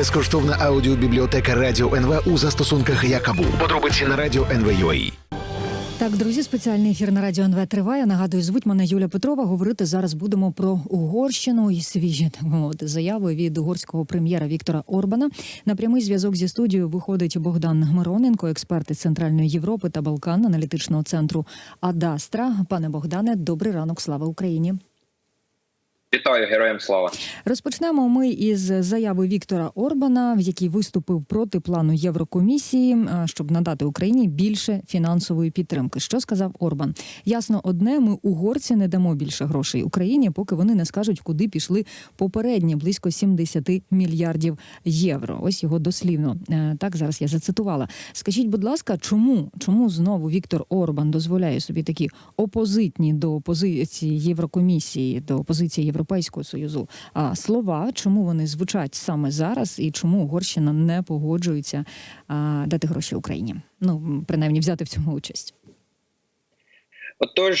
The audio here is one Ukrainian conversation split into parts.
Безкоштовна аудіобібліотека Радіо НВ у застосунках Якабу. Подробиці на радіо НВ.UA. Так, друзі, спеціальний ефір на радіо НВ триває. Нагадую, звуть мене Юля Петрова. Говорити зараз будемо про Угорщину і свіжі мовити заяви від угорського прем'єра Віктора Орбана. На прямий зв'язок зі студією виходить Богдан Мироненко, експерт із Центральної Європи та Балкан аналітичного центру Адастра. Пане Богдане, добрий ранок, слава Україні. Вітаю героям слава. Розпочнемо ми із заяви Віктора Орбана, в якій виступив проти плану Єврокомісії, е, щоб надати Україні більше фінансової підтримки. Що сказав Орбан? Ясно, одне ми угорці не дамо більше грошей Україні, поки вони не скажуть, куди пішли попередні близько 70 мільярдів євро. Ось його дослівно Е, так зараз я зацитувала. Скажіть, будь ласка, чому чому знову Віктор Орбан дозволяє собі такі опозитні до позиції Єврокомісії, до позиції Європейського союзу а, слова? Чому вони звучать саме зараз, і чому Угорщина не погоджується а, дати гроші Україні? Ну принаймні взяти в цьому участь. Отож,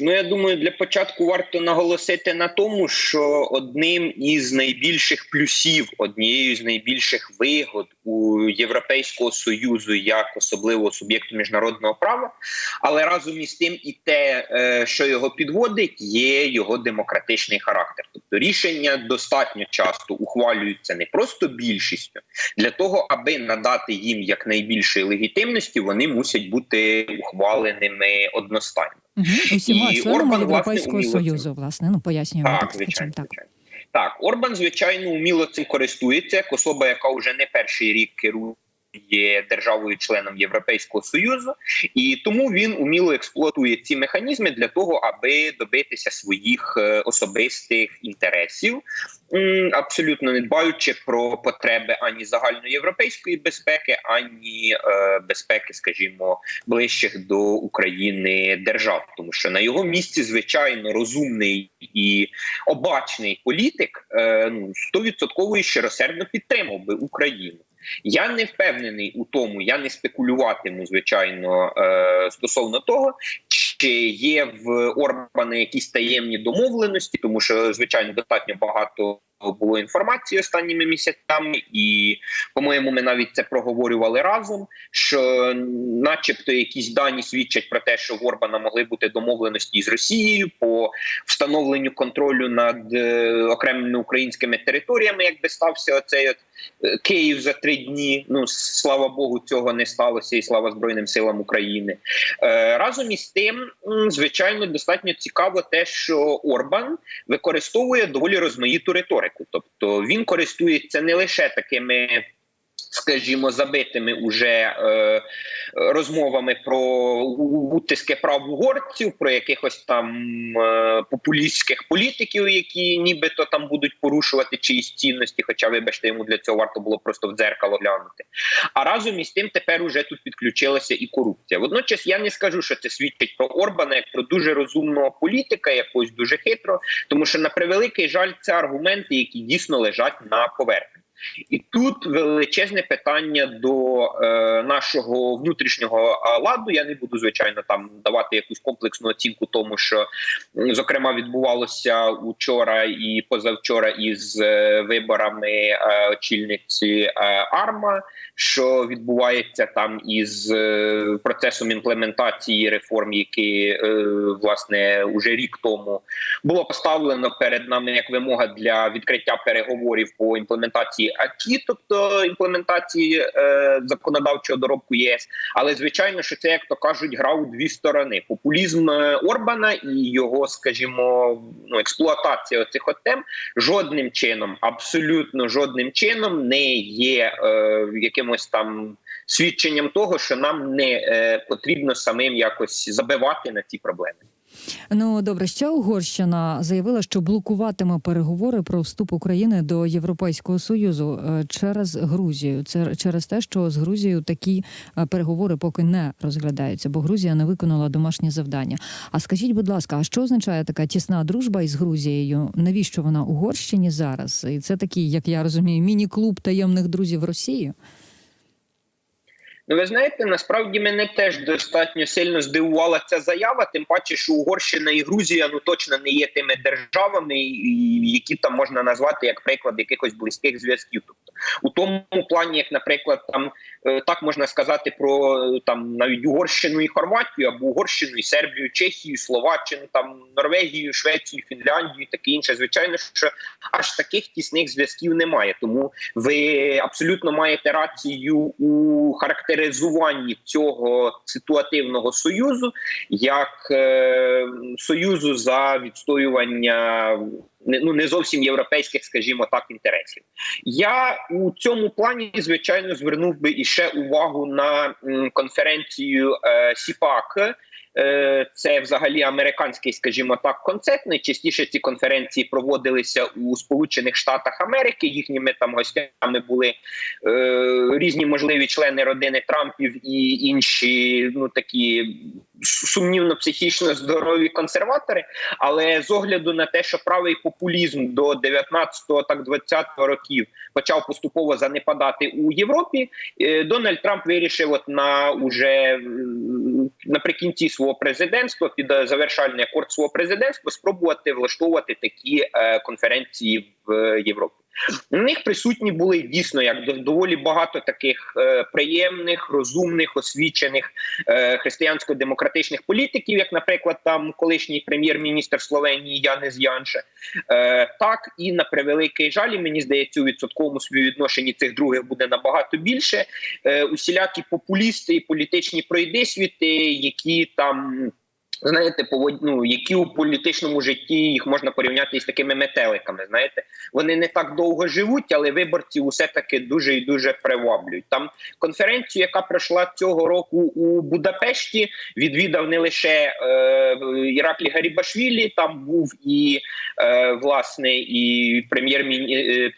ну я думаю, для початку варто наголосити на тому, що одним із найбільших плюсів, однією з найбільших вигод у Європейського союзу як особливого суб'єкту міжнародного права, але разом із тим і те, е, що його підводить, є його демократичний характер. Тобто рішення достатньо часто ухвалюються не просто більшістю для того, аби надати їм якнайбільшої легітимності, вони мусять бути ухваленими одностайно. Угу. Усіма І членами Орбан, власне, Європейського це- союзу, власне, ну пояснюємо Так, так, звичайно, так. звичайно. Так, Орбан, звичайно, уміло цим користується, як особа, яка вже не перший рік керує державою-членом Європейського союзу, і тому він уміло експлуатує ці механізми для того, аби добитися своїх е, особистих інтересів, абсолютно не дбаючи про потреби ані загальноєвропейської безпеки, ані е, безпеки, скажімо, ближчих до України держав, тому що на його місці звичайно розумний і обачний політик е, ну стовідсотково і щиросердно підтримав би Україну. Я не впевнений у тому, я не спекулюватиму, звичайно, е, стосовно того, чи є в Орбана якісь таємні домовленості, тому що звичайно достатньо багато було інформації останніми місяцями, і по-моєму, ми навіть це проговорювали разом. Що, начебто, якісь дані свідчать про те, що в Орбана могли бути домовленості з Росією по встановленню контролю над е, окремими українськими територіями, якби стався оцей от е, Київ за три дні. Ну слава Богу, цього не сталося, і слава Збройним силам України. Е, разом із тим, звичайно, достатньо цікаво те, що Орбан використовує доволі розмаїту риторику. Тобто він користується не лише такими. Скажімо, забитими уже е, розмовами про утиски прав угорців, про якихось там е, популістських політиків, які нібито там будуть порушувати чиїсь цінності. Хоча, вибачте, йому для цього варто було просто в дзеркало глянути. А разом із тим тепер уже тут підключилася і корупція. Водночас я не скажу, що це свідчить про Орбана як про дуже розумного політика, якось дуже хитро, тому що на превеликий жаль, це аргументи, які дійсно лежать на поверхні. І тут величезне питання до е, нашого внутрішнього ладу. Я не буду звичайно там давати якусь комплексну оцінку, тому що зокрема відбувалося учора і позавчора із е, виборами е, очільниці е, АРМА, що відбувається там із е, процесом імплементації реформ, які е, власне уже рік тому було поставлено перед нами як вимога для відкриття переговорів по імплементації АКІ, тобто імплементації е, законодавчого доробку ЄС. Але звичайно, що це як то кажуть, гра у дві сторони: популізм е, Орбана і його, скажімо, ну експлуатація оцих от тем жодним чином, абсолютно жодним чином не є е, якимось там. Свідченням того, що нам не е, потрібно самим якось забивати на ці проблеми. Ну добре, ще Угорщина заявила, що блокуватиме переговори про вступ України до Європейського союзу е, через Грузію. Це через те, що з Грузією такі е, переговори поки не розглядаються, бо Грузія не виконала домашнє завдання. А скажіть, будь ласка, а що означає така тісна дружба із Грузією? Навіщо вона Угорщині зараз? І це такий, як я розумію, міні-клуб таємних друзів Росії? Ну, ви знаєте, насправді мене теж достатньо сильно здивувала ця заява. Тим паче, що Угорщина і Грузія ну точно не є тими державами, які там можна назвати як приклад якихось близьких зв'язків. Тобто, у тому плані, як, наприклад, там е, так можна сказати про е, там навіть Угорщину і Хорватію, або Угорщину і Сербію, Чехію, Словаччину, там Норвегію, Швецію, Фінляндію, таке інше. Звичайно, що аж таких тісних зв'язків немає. Тому ви абсолютно маєте рацію у характеризуванні цього ситуативного союзу як е, союзу за відстоювання ну не зовсім європейських, скажімо так, інтересів. Я у цьому плані звичайно звернув би іще увагу на конференцію е, СІПАК. Е, Це взагалі американський, скажімо так, концепт. Найчастіше ці конференції проводилися у Сполучених Штатах Америки. Їхніми там гостями були е, різні можливі члени родини Трампів і інші, ну такі сумнівно психічно здорові консерватори. Але з огляду на те, що правий популізм до 19-го, так 20-го років почав поступово занепадати у Європі, е, Дональд Трамп вирішив от на уже наприкінці свого президентства, під е, завершальний акорд свого президентства, спробувати влаштовувати такі е, конференції в Європі. На них присутні були дійсно як до- доволі багато таких е, приємних, розумних, освічених е, християнсько-демократичних політиків, як, наприклад, там колишній прем'єр-міністр Словенії Янис Янше. Е, так і на превеликий жаль, мені здається, у відсотковому співвідношенні цих других буде набагато більше. Е, усілякі популісти і політичні пройдисвіти, які там. Знаєте, повод... ну, які у політичному житті їх можна порівняти із такими метеликами. Знаєте, вони не так довго живуть, але виборців усе таки дуже і дуже приваблюють. Там конференцію, яка пройшла цього року у Будапешті, відвідав не лише е, Іраклі Гарібашвілі, там був і е, власне і е,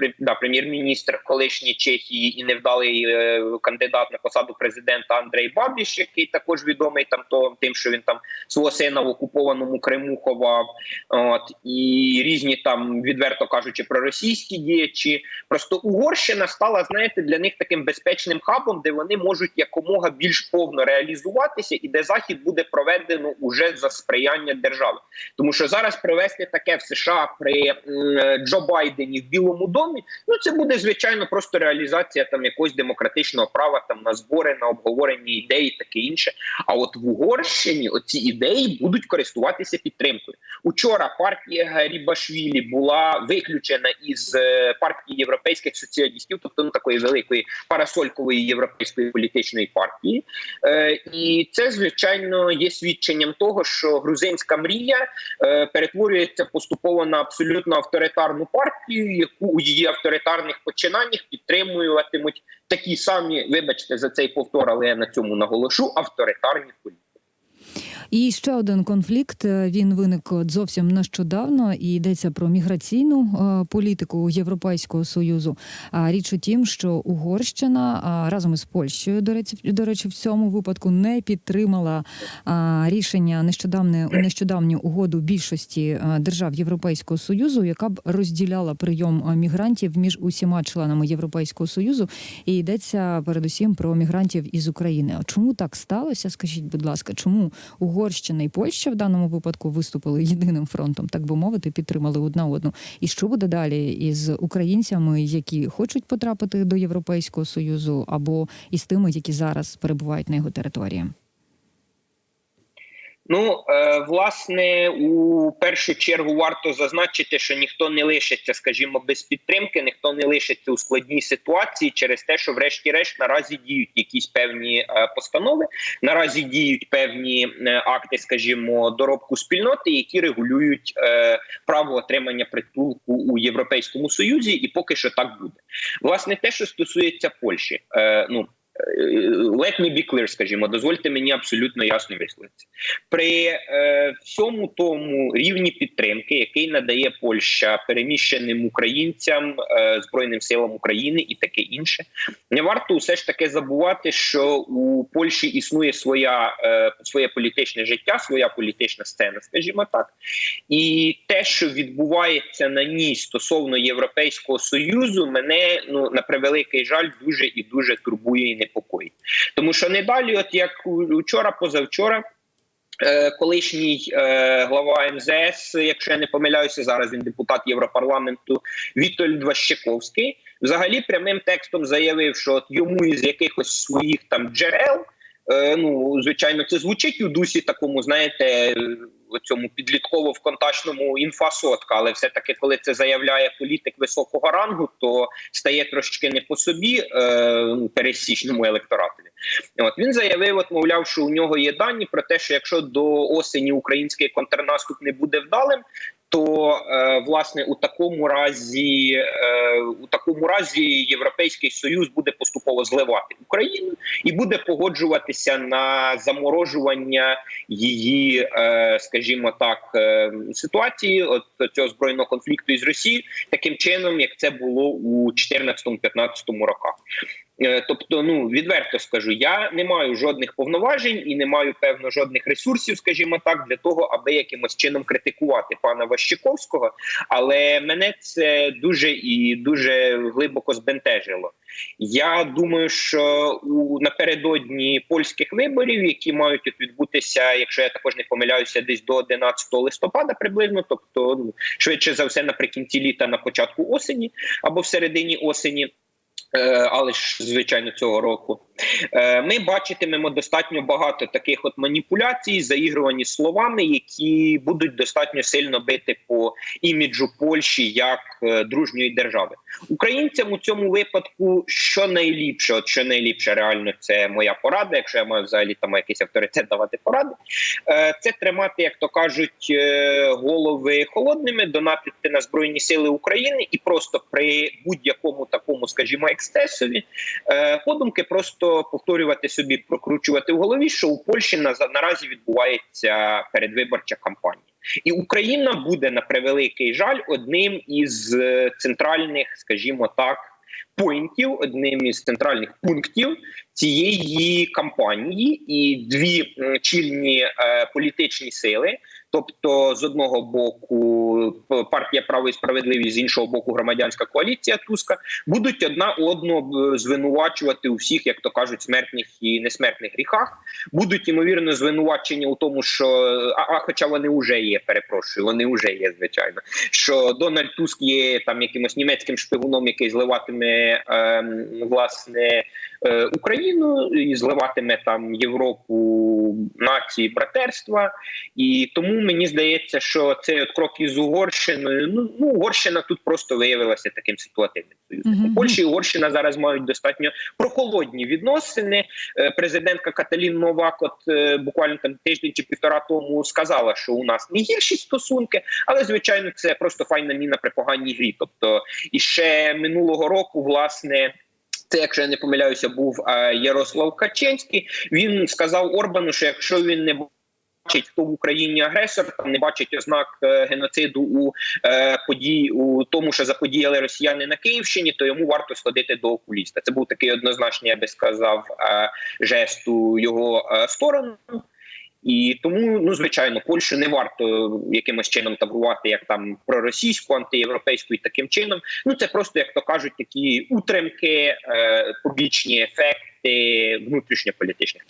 пре- да, прем'єр-міністр колишньої Чехії і невдалий е, кандидат на посаду президента Андрей Бабіш, який також відомий там то тим, що він там свого сина в окупованому Криму ховав. От і різні там, відверто кажучи, проросійські діячі. Просто Угорщина стала, знаєте, для них таким безпечним хабом, де вони можуть якомога більш повно реалізуватися, і де захід буде проведено уже за сприяння держави. Тому що зараз провести таке в США при Джо Байдені в Білому домі, ну це буде звичайно просто реалізація там якогось демократичного права там на збори, на обговорення ідей, таке інше. А от в Угорщині оці ідеї будуть користуватися підтримкою. Учора партія Гарібашвілі була виключена із е, партії європейських соціалістів, тобто ну, такої великої парасолькової європейської політичної партії. Е, і це звичайно є свідченням того, що грузинська мрія е, перетворюється поступово на абсолютно авторитарну партію, яку у її авторитарних починаннях підтримуватимуть такі самі, вибачте за цей повтор, але я на цьому наголошу, авторитарні політики. І ще один конфлікт. е, Він виник зовсім нещодавно і йдеться про міграційну е, політику Європейського союзу. А річ у тім, що Угорщина разом із Польщею, до речі, до речі, в цьому випадку не підтримала рішення нещодавне нещодавню угоду більшості е, держав Європейського союзу, яка б розділяла прийом мігрантів між усіма членами Європейського союзу. І йдеться передусім про мігрантів із України. А чому так сталося? Скажіть, будь ласка, чому Угорщина і Польща в даному випадку виступили єдиним фронтом, так би мовити, підтримали одна одну. І що буде далі із українцями, які хочуть потрапити до Європейського союзу, або із тими, які зараз перебувають на його території? Ну е, власне, у першу чергу варто зазначити, що ніхто не лишиться, скажімо, без підтримки, ніхто не лишиться у складній ситуації через те, що, врешті-решт, наразі діють якісь певні е, постанови, наразі діють певні е, акти, скажімо, доробку спільноти, які регулюють право отримання притулку у Європейському Союзі, і поки що так буде. Власне, те, що стосується Польщі, ну. Let me be clear, скажімо, дозвольте мені абсолютно ясно висловитися. При е, всьому тому рівні підтримки, який надає Польща переміщеним українцям, е, збройним силам України і таке інше, не варто все ж таки забувати, що у Польщі існує своя е, своє політичне життя, своя політична сцена, скажімо так, і те, що відбувається на ній стосовно Європейського союзу, мене ну на превеликий жаль дуже і дуже турбує і непокоїть. Тому що не далі, от як у- вчора, позавчора. е, Колишній е, глава МЗС, якщо я не помиляюся, зараз він депутат Європарламенту Вітольд Ващаковський, взагалі прямим текстом заявив, що от йому із якихось своїх там джерел, е, ну звичайно, це звучить у дусі такому, знаєте, у цьому підлітково в контачному інфасотка, але все таки, коли це заявляє політик високого рангу, то стає трошки не по собі е, пересічному електоратові. От він заявив, от мовляв, що у нього є дані про те, що якщо до осені український контрнаступ не буде вдалим. То е, власне у такому разі е, у такому разі Європейський Союз буде поступово зливати Україну і буде погоджуватися на заморожування її, е, скажімо так, е, ситуації от цього збройного конфлікту із Росією, таким чином, як це було у 2014-2015 роках. Е, Тобто, ну відверто скажу, я не маю жодних повноважень і не маю певно жодних ресурсів, скажімо так, для того, аби якимось чином критикувати пана Ващиковського. Але мене це дуже і дуже глибоко збентежило. Я думаю, що у напередодні польських виборів, які мають відбутися, якщо я також не помиляюся, десь до 11 листопада, приблизно, тобто ну, швидше за все наприкінці літа, на початку осені або в середині осені. Е, але ж звичайно цього року ми бачитимемо достатньо багато таких от маніпуляцій, заігрувані словами, які будуть достатньо сильно бити по іміджу Польщі як е, дружньої держави. Українцям у цьому випадку що найліпше, от що найліпше, реально це моя порада. Якщо я маю взагалі там якийсь авторитет давати поради, е, це тримати, як то кажуть, е, голови холодними, донатити на збройні сили України і просто при будь-якому такому, скажімо, ексцесові е, подумки просто повторювати собі, прокручувати в голові, що у Польщі на наразі відбувається передвиборча кампанія. І Україна буде на превеликий жаль одним із е, центральних, скажімо так, поінтів, одним із центральних пунктів цієї кампанії, і дві чільні е, політичні сили. Тобто, з одного боку, партія право і справедливість, з іншого боку, громадянська коаліція Туска будуть одна одну е, звинувачувати у всіх, як то кажуть, смертних і несмертних гріхах. Будуть ймовірно звинувачення у тому, що а, а хоча вони вже є, перепрошую, вони вже є, звичайно. Що Дональд Туск є там якимось німецьким шпигуном, який зливатиме ем, власне е, Україну і зливатиме там Європу нації братерства. І тому мені здається, що цей от крок із Угорщиною. Ну, ну Угорщина тут просто виявилася таким ситуативним союзником. Мгм. Польща і Угорщина зараз мають достатньо прохолодні відносини. Е, Президентка Каталін Новак, от е, буквально там тиждень чи півтора тому сказала, що у нас не гірші стосунки, але звичайно, це просто файна міна при поганій грі. Тобто, і ще минулого року, власне. Це, якщо я не помиляюся, був е, Ярослав Каченський. Він сказав Орбану, що якщо він не бачить, хто в Україні агресор, там не бачить ознак е, геноциду у е, подій у тому, що заподіяли росіяни на Київщині, то йому варто сходити до окуліста. Це був такий однозначний, я би сказав, е, жест у його е, сторону. І тому, ну звичайно, Польщу не варто якимось чином таврувати, як там проросійську, антиєвропейську і таким чином. Ну це просто, як то кажуть, такі утримки, е, побічні ефекти внутрішньополітичних.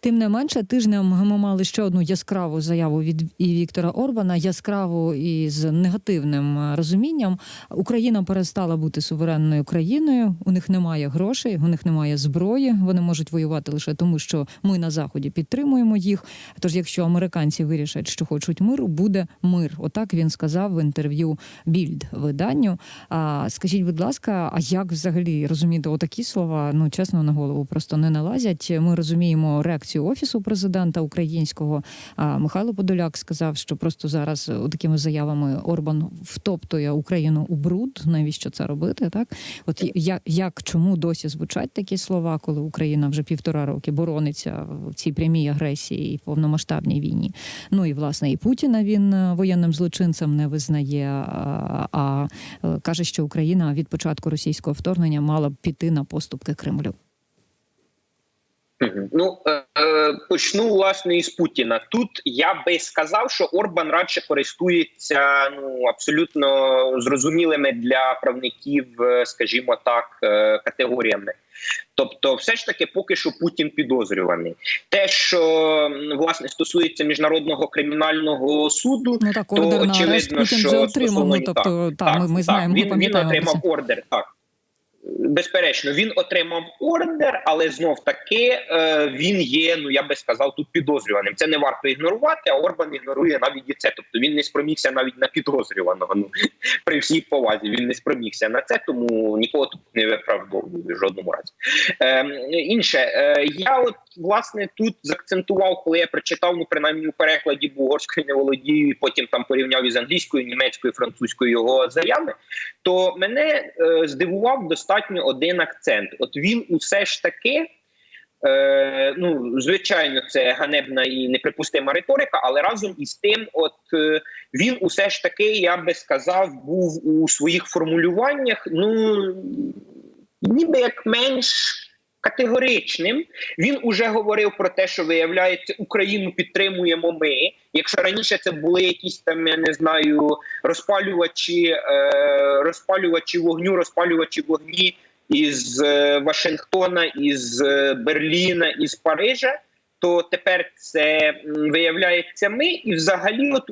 Тим не менше, тижнем ми мали ще одну яскраву заяву від і Віктора Орбана, яскраву і з негативним е, розумінням. Україна перестала бути суверенною країною. У них немає грошей, у них немає зброї. Вони можуть воювати лише тому, що ми на заході підтримуємо їх. Тож, якщо американці вирішать, що хочуть миру, буде мир. Отак він сказав в інтерв'ю Більд виданню. А скажіть, будь ласка, а як взагалі розуміти отакі слова? Ну чесно на голову просто не налазять. Ми розуміємо реакцію офісу президента українського. Михайло Подоляк сказав, що просто зараз такими заявами Орбан втоптує Україну у бруд. Навіщо це робити? Так, от як, як чому досі звучать такі слова, коли Україна вже півтора роки борониться в цій прямій агресії і повномасштабній війні? Ну і власне і Путіна він е, воєнним злочинцем не визнає, а, а е, каже, що Україна від початку російського вторгнення мала б піти на поступки Кремлю. Ну е, е, почну власне із Путіна. Тут я би сказав, що Орбан радше користується ну абсолютно зрозумілими для правників, е, скажімо так, е, категоріями. Тобто, все ж таки, поки що Путін підозрюваний. Те, що власне стосується міжнародного кримінального суду, Ну так, то на арешт Путін що вже отримав. Ну тобто, та, ми, ми знаємо, він, він отримав ордер. Так безперечно, він отримав ордер, але знов таки е, він є. Ну я би сказав, тут підозрюваним. Це не варто ігнорувати. А Орбан ігнорує навіть і це. Тобто він не спромігся навіть на підозрюваного. Ну при всій повазі він не спромігся на це, тому нікого тут не виправдовую в жодному разі. Е, інше, е, я от власне тут заакцентував, коли я прочитав, ну принаймні у перекладі, бо угорською не володію, і потім там порівняв із англійською, німецькою, французькою його заяви. То мене е, здивував достатньо один акцент. От він усе ж таки. Е, ну, звичайно, це ганебна і неприпустима риторика, але разом із тим, от е, він усе ж таки, я би сказав, був у своїх формулюваннях, ну ніби як менш категоричним. Він уже говорив про те, що виявляється, Україну підтримуємо ми. Якщо раніше це були якісь там, я не знаю, розпалювачі, е, розпалювачі вогню, розпалювачі вогні із е, Вашингтона, із е, Берліна, із Парижа, то тепер це виявляється ми, і взагалі, от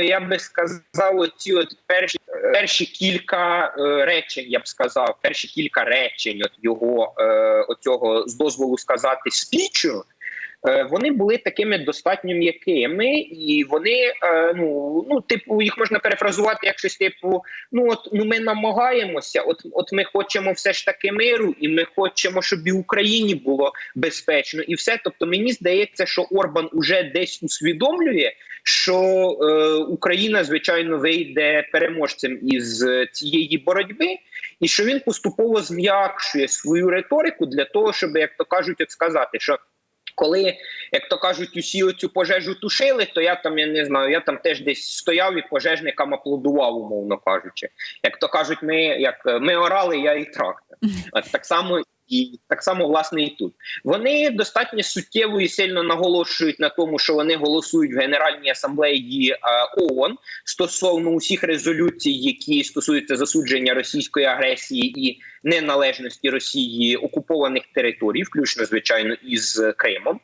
я би сказав, оці от перші перші кілька е, речень, я б сказав, перші кілька речень от його е, оцього з дозволу сказати спічу. Е, Вони були такими достатньо м'якими, і вони е, ну ну типу їх можна перефразувати як щось типу: ну от ну ми намагаємося, от от ми хочемо все ж таки миру, і ми хочемо, щоб і Україні було безпечно, і все. Тобто, мені здається, що Орбан уже десь усвідомлює, що е, Україна звичайно вийде переможцем із е, цієї боротьби, і що він поступово зм'якшує свою риторику для того, щоб як то кажуть, от сказати, що. Коли, як то кажуть, усі оцю пожежу тушили, то я там я не знаю, я там теж десь стояв і пожежникам аплодував, умовно кажучи. Як то кажуть, ми як ми орали, я і трактор. От так само і так само власне і тут. Вони достатньо суттєво і сильно наголошують на тому, що вони голосують в Генеральній асамблеї е, ООН стосовно усіх резолюцій, які стосуються засудження російської агресії і неналежності Росії окупованих територій, включно звичайно із Кримом.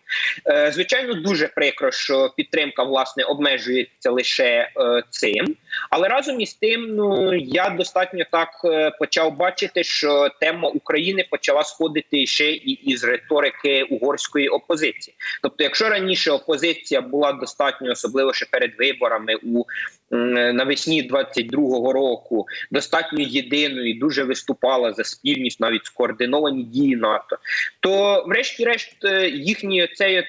Е, Звичайно, дуже прикро, що підтримка власне обмежується лише е, цим. Але разом із тим, ну я достатньо так е, почав бачити, що тема України почала сходити ще і із риторики угорської опозиції. Тобто, якщо раніше опозиція була достатньо, особливо ще перед виборами у навесні 22-го року, достатньо єдиною дуже виступала за спільність, навіть скоординовані дії НАТО, то, врешті-решт, їхні їхній цей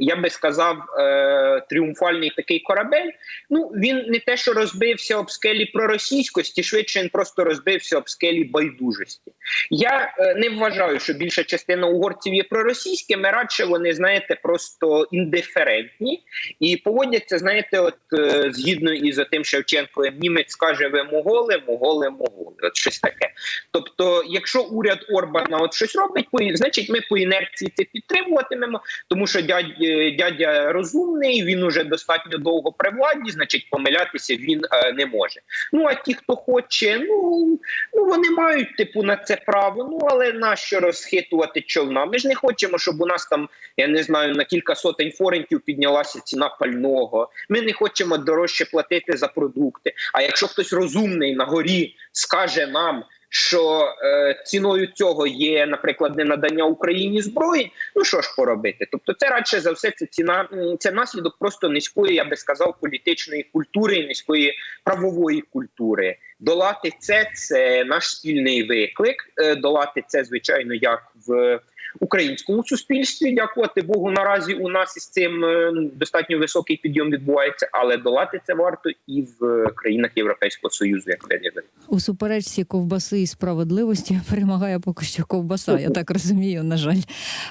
я би сказав, е, тріумфальний такий корабель. Ну він не те, що розбився об скелі проросійськості, швидше він просто розбився об скелі байдужості. Я е, не вважаю, що більша частина угорців є проросійськими, радше вони, знаєте, просто індиферентні і поводяться, знаєте, от е, згідно із тим Шевченковим, німець каже: ви моголи, моголи, моголи. От щось таке. Тобто, якщо уряд Орбана от щось робить, значить ми по інерції це підтримуватимемо, тому що дядь, е, дядя розумний, він уже достатньо довго при владі, значить помилятися він е, не може. Ну а ті, хто хоче, ну ну вони мають типу на це право. Ну але нащо розхитувати човна? Ми ж не хочемо, щоб у нас там я не знаю на кілька сотень форентів піднялася ціна пального. Ми не хочемо дорожче платити за продукти. А якщо хтось розумний на горі скаже нам. Що е, ціною цього є, наприклад, не надання Україні зброї, ну що ж поробити? Тобто, це радше за все це ціна, це наслідок просто низької, я би сказав, політичної культури, низької правової культури. Долати це це наш спільний виклик. Е, Долати це, звичайно, як в українському суспільстві. Дякувати Богу, наразі у нас із цим е, достатньо високий підйом відбувається, але долати це варто і в країнах Європейського союзу, як ви. У суперечці ковбаси і справедливості перемагає поки що ковбаса. Я так розумію. На жаль,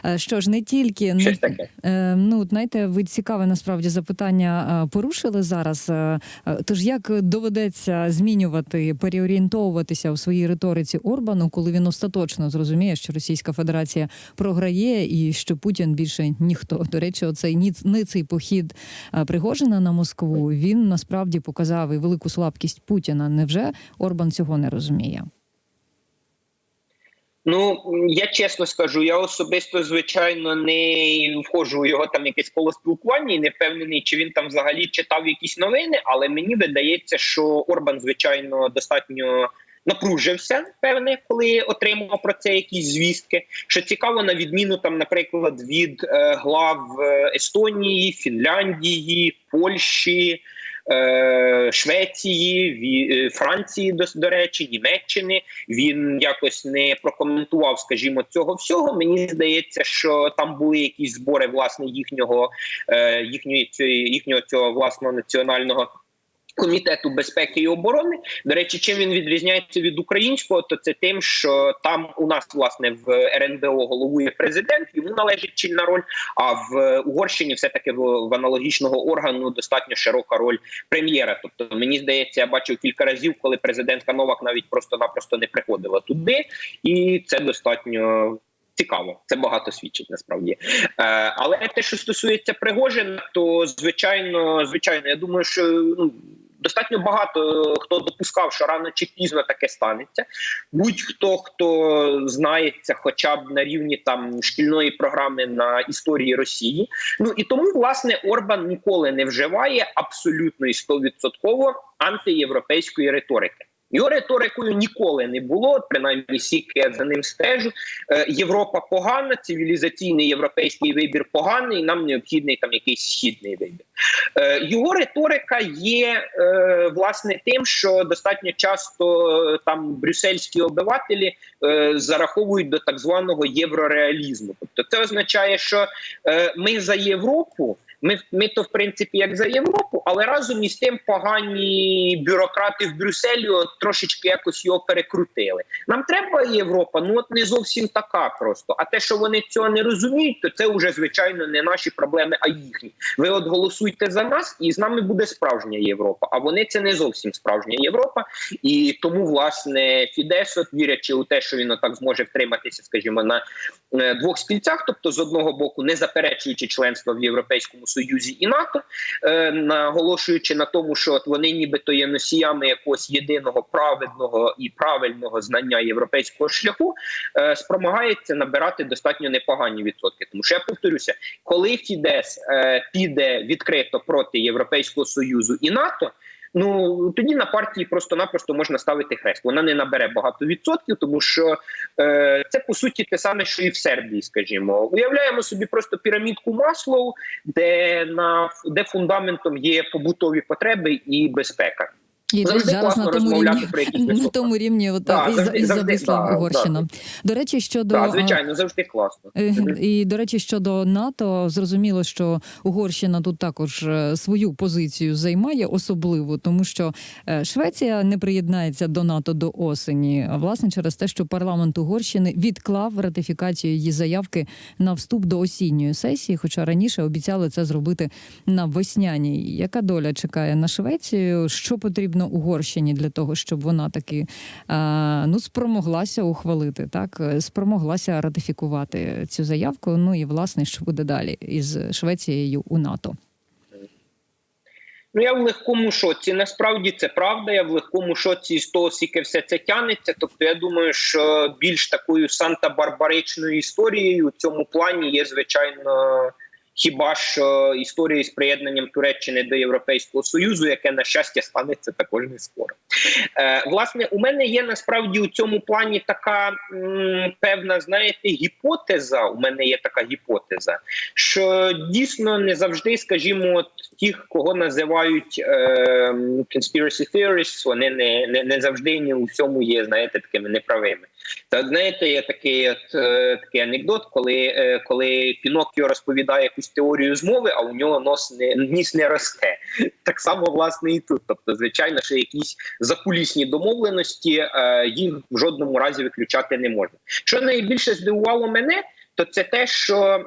Е, що ж не тільки Щось таке. Е, Ну, знаєте, ви цікаве насправді запитання порушили зараз. Тож як доведеться змінювати переорієнтовуватися у своїй риториці Орбану, коли він остаточно зрозуміє, що Російська Федерація програє і що Путін більше ніхто. До речі, оцей ниций похід е, Пригожина на Москву він насправді показав і велику слабкість Путіна. Невже Орбан цього не розуміє? Ну я чесно скажу, я особисто звичайно не входжу у його там якесь коло спілкування і не впевнений, чи він там взагалі читав якісь новини. Але мені видається, що Орбан, звичайно, достатньо. Напружився, певне, коли отримав про це якісь звістки. Що цікаво, на відміну там, наприклад, від е, глав е, Естонії, Фінляндії, Польщі, е, Швеції, Ві- е, Франції, до, до речі, Німеччини. Він якось не прокоментував, скажімо, цього всього. Мені здається, що там були якісь збори власне їхнього їхньої цієї їхнього цього власного національного. Комітету безпеки і оборони до речі, чим він відрізняється від українського, то це тим, що там у нас власне в РНБО головує президент, йому належить чільна роль. А в Угорщині все таки в, аналогічного органу достатньо широка роль прем'єра. Тобто, мені здається, я бачив кілька разів, коли президентка Новак навіть просто-напросто не приходила туди, і це достатньо. Цікаво, це багато свідчить насправді. Е, але те, що стосується Пригожина, то звичайно, звичайно, я думаю, що ну достатньо багато хто допускав, що рано чи пізно таке станеться. Будь-хто хто знається, хоча б на рівні там шкільної програми на історії Росії. Ну і тому власне Орбан ніколи не вживає абсолютно і стовідсотково антиєвропейської риторики. Його риторикою ніколи не було, принаймні сіки я за ним стежу. Е, Європа погана, цивілізаційний європейський вибір поганий. Нам необхідний там якийсь східний вибір. Е, Його риторика є е, власне тим, що достатньо часто там брюссельські обивателі зараховують до так званого єврореалізму. Тобто, це означає, що ми за Європу. Ми, ми то в принципі як за Європу, але разом із тим погані бюрократи в Брюсселі трошечки якось його перекрутили. Нам треба Європа, ну от не зовсім така просто. А те, що вони цього не розуміють, то це вже звичайно не наші проблеми, а їхні. Ви от голосуйте за нас, і з нами буде справжня Європа. А вони це не зовсім справжня Європа. І тому, власне, Фідес, от, вірячи у те, що він отак зможе втриматися, скажімо, на е, двох стільцях, тобто з одного боку, не заперечуючи членство в Європейському Союзі і НАТО, е, наголошуючи на тому, що от вони нібито є носіями якогось єдиного праведного і правильного знання європейського шляху, е, спромагається набирати достатньо непогані відсотки. Тому що я повторюся, коли Фідес е, піде відкрито проти Європейського союзу і НАТО. Ну тоді на партії просто-напросто можна ставити хрест. Вона не набере багато відсотків, тому що е, це по суті те саме, що і в Сербії, скажімо. Уявляємо собі просто пірамідку Маслоу, де на де фундаментом є побутові потреби і безпека. І Завжди зараз на тому розмовляти рівні про якісь на тому рівні, от Да, із, завжди- із завжди, да, Угорщина. До речі, щодо Так, а, звичайно, завжди класно. Е, І до речі, щодо НАТО, зрозуміло, що Угорщина тут також е, свою позицію займає особливо, тому що е, Швеція не приєднається до НАТО до осені, а власне через те, що парламент Угорщини відклав ратифікацію її заявки на вступ до осінньої сесії, хоча раніше обіцяли це зробити на весняній. Яка доля чекає на Швецію? Що потрібно Угорщині для того, щоб вона таки ну спромоглася ухвалити, так спромоглася ратифікувати цю заявку. Ну і власне, що буде далі із Швецією у НАТО. Ну я в легкому шоці. Насправді це правда. Я в легкому шоці з того, скільки все це тянеться. Тобто, я думаю, що більш такою санта-барбаричною історією у цьому плані є звичайно. Хіба що історія з приєднанням Туреччини до Європейського союзу, яке на щастя станеться також не скоро. Е, власне, у мене є насправді у цьому плані така м, певна, знаєте, гіпотеза. У мене є така гіпотеза, що дійсно не завжди, скажімо, от тих, кого називають е, conspiracy theorists, вони не, не, не завжди ні у всьому є, знаєте, такими неправими. Та знаєте, є такий от е, такий анекдот, коли, е, коли Піноккіо розповідає якусь теорію змови, а у нього нос не ніс не росте. Так само власне і тут. Тобто, звичайно, що якісь закулісні домовленості е, їх в жодному разі виключати не можна. Що найбільше здивувало мене. то це те, що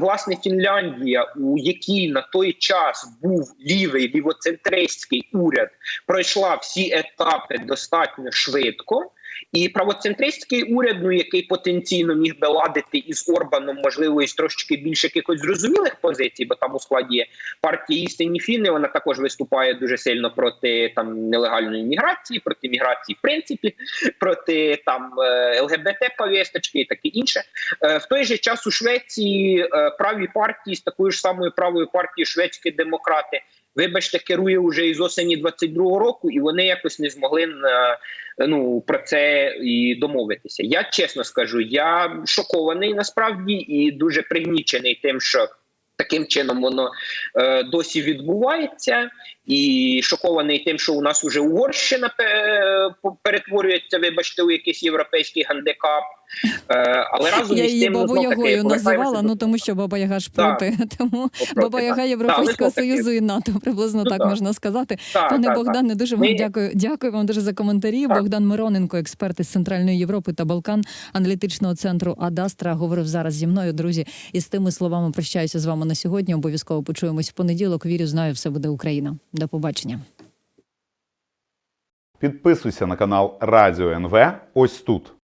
власне Фінляндія, у якій на той час був лівий лівоцентристський уряд, пройшла всі етапи достатньо швидко. І правоцентристський уряд, ну який потенційно міг би ладити із Орбаном, можливо, із трошки більш якихось зрозумілих позицій, бо там у складі партії істинні фіни. Вона також виступає дуже сильно проти там нелегальної міграції, проти міграції, в принципі, проти там е, ЛГБТ повісточки і таке інше. Е, В той же час у Швеції е, праві партії з такою ж самою правою партією шведські демократи. Вибачте, керує вже із осені 22-го року, і вони якось не змогли на ну про це і домовитися. Я чесно скажу, я шокований насправді і дуже пригнічений тим, що таким чином воно е, досі відбувається, і шокований тим, що у нас уже Угорщина по- перетворюється, вибачте, у якийсь європейський гандикап. Е, але разом Я її ну, Бабу Ягою називала, ну тому що Баба Яга ж проти. Тому Баба Яга так. Європейського Союзу і НАТО. Приблизно Ну, так можна сказати. Пане Богдане, дуже вам Ми- дякую. Дякую вам дуже за коментарі. Богдан Мироненко, експерт із Центральної Європи та Балкан аналітичного центру Адастра, говорив зараз зі мною. Друзі, і з тими словами прощаюся з вами на сьогодні. Обов'язково почуємось в понеділок. Вірю, знаю, все буде Україна. До побачення. Підписуйся на канал Радіо НВ ось тут.